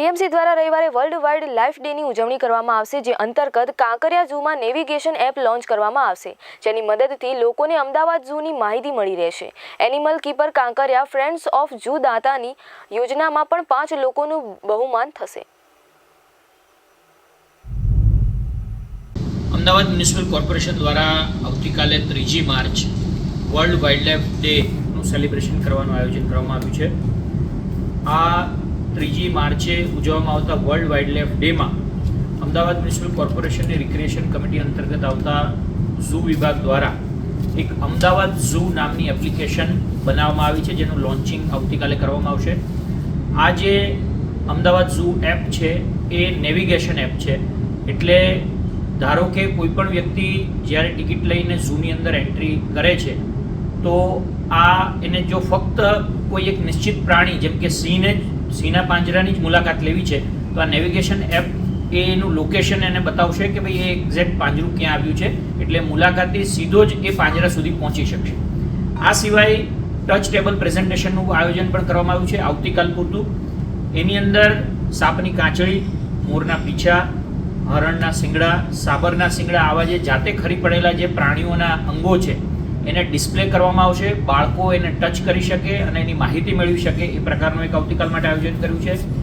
AMC દ્વારા રવિવારે world wild life ડેની ઉજવણી કરવામાં આવશે, જે અંતર્ગત કાંકરિયા ઝૂમાં નેવિગેશન એપ લોન્ચ કરવામાં આવશે, જેની મદદથી લોકોને અમદાવાદ ઝૂની માહિતી મળી રહેશે. Animal keeper Kankaria friends of zoo દાતાની યોજનામાં પણ પાંચ લોકોનું બહુમાન થશે. અમદાવાદ મ્યુનિસિપલ કોર્પોરેશન દ્વારા આવતીકાલે ત્રીજી માર્ચ વર્લ્ડ વાઇલ્ડલાઇફ ડેનું સેલિબ્રેશન કરવાનું આયોજન કરવામાં આવ્યું છે. આ ત્રીજી માર્ચે ઉજવવામાં આવતા વર્લ્ડ વાઇલ્ડલાઇફ ડેમાં અમદાવાદ મ્યુનિસિપલ કોર્પોરેશનની રિક્રિએશન કમિટી અંતર્ગત આવતા ઝૂ વિભાગ દ્વારા એક અમદાવાદ ઝૂ નામની એપ્લિકેશન બનાવવામાં આવી છે, જેનું લોન્ચિંગ આવતીકાલે કરવામાં આવશે. આ જે અમદાવાદ ઝૂ એપ છે, એ નેવિગેશન એપ છે. એટલે ધારો કે કોઈપણ વ્યક્તિ જ્યારે ટિકિટ લઈને ઝૂની અંદર એન્ટ્રી કરે છે, તો આ એને જો ફક્ત કોઈ એક નિશ્ચિત પ્રાણી, જેમ કે સિંહને જ સિંહના પાંજરાની જ મુલાકાત લેવી છે. તો આ નેવિગેશન એપ એનું લોકેશન એને બતાવશે કે ભાઈ એ એક્ઝેક્ટ પાંજરું ક્યાં આવ્યું છે. એટલે મુલાકાતી સીધો જ એ પાંજરા સુધી પહોંચી શકશે. આ સિવાય ટચ ટેબલ પ્રેઝન્ટેશનનું આયોજન પણ કરવામાં આવ્યું છે આવતીકાલ પૂરતું. એની અંદર સાપની કાંચળી, મોરના પીછા, હરણના શિંગડા સાબરના શિંગડા આવા જે જાતે ખરી પડેલા જે પ્રાણીઓના અંગો છે એને ડિસ્પ્લે કરવામાં આવશે, બાળકો એને ટચ કરી શકે અને એની માહિતી મેળવી શકે એ પ્રકારનું એક આવતીકાલ માટે આયોજન કર્યું છે.